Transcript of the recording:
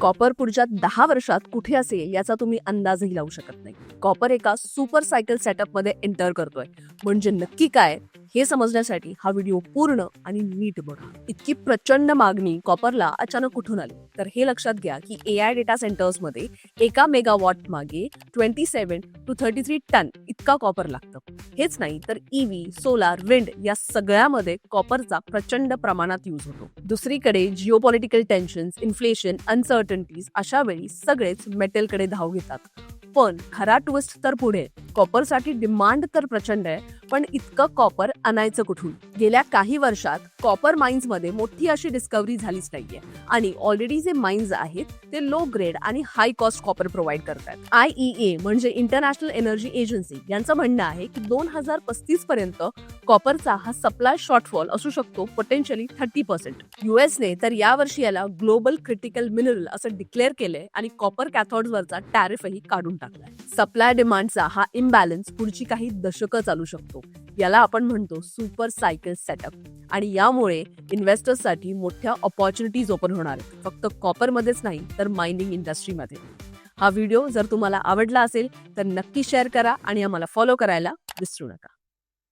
Copper पुढच्या दहा वर्षात कुठे असेल याचा तुम्ही अंदाजही लावू शकत नाही. कॉपर एका सुपर सायकल सेटअपमध्ये एंटर करतोय. म्हणजे नक्की काय? हे समजण्यासाठी हा व्हिडिओ पूर्ण आणि नीट बघा. इतकी प्रचंड मागणी कॉपरला अचानक कुठून आली? तर हे लक्षात घ्या की ए आय डेटा सेंटर्समध्ये एका मेगावॉट मागे twenty seven two thirty three ton इतका कॉपर लागतं. हेच नाही तर ईव्ही सोलार विंड या सगळ्यामध्ये कॉपरचा प्रचंड प्रमाणात यूज होतो. दुसरीकडे geopolitical tensions inflation uncertainties अशा वेळी सगळेच मेटलकडे धाव घेतात. पण खरा ट्विस्ट तर पुढे. कॉपरसाठी डिमांड तर प्रचंड आहे पण इतकं कॉपर आणायचं कुठून? गेल्या काही वर्षात कॉपर माइन्समध्ये मोठी अशी डिस्कवरी झालीच नाहीये. आणि ऑलरेडी जे माइन्स आहेत ते लो ग्रेड आणि हाय कॉस्ट कॉपर प्रोव्हाइड करतात. आय ए म्हणजे इंटरनॅशनल एनर्जी एजन्सी यांचं म्हणणं आहे की दोन हजार पस्तीस पर्यंत कॉपरचा हा सप्लाय शॉर्टफॉल असू शकतो पोटेन्शियली थर्टी पर्सेंट युएसने तर यावर्षी याला ग्लोबल क्रिटिकल मिनरल असं डिक्लेअर केलंय आणि कॉपर कॅथॉड्सवरचा टॅरिफही काढून टाकलाय. सप्लाय डिमांडचा हा इम्बॅलन्स पुढची काही दशकं चालू शकतो. याला आपण म्हणतो सुपर सायकल सेटअप आणि यामुळे इन्व्हेस्टर्ससाठी मोठ्या ऑपॉर्च्युनिटीज ओपन होणार आहेत. फक्त कॉपरमध्येच नाही तर मायनिंग इंडस्ट्रीमध्ये हा व्हिडिओ जर तुम्हाला आवडला असेल तर नक्की शेअर करा आणि आम्हाला फॉलो करायला विसरू नका.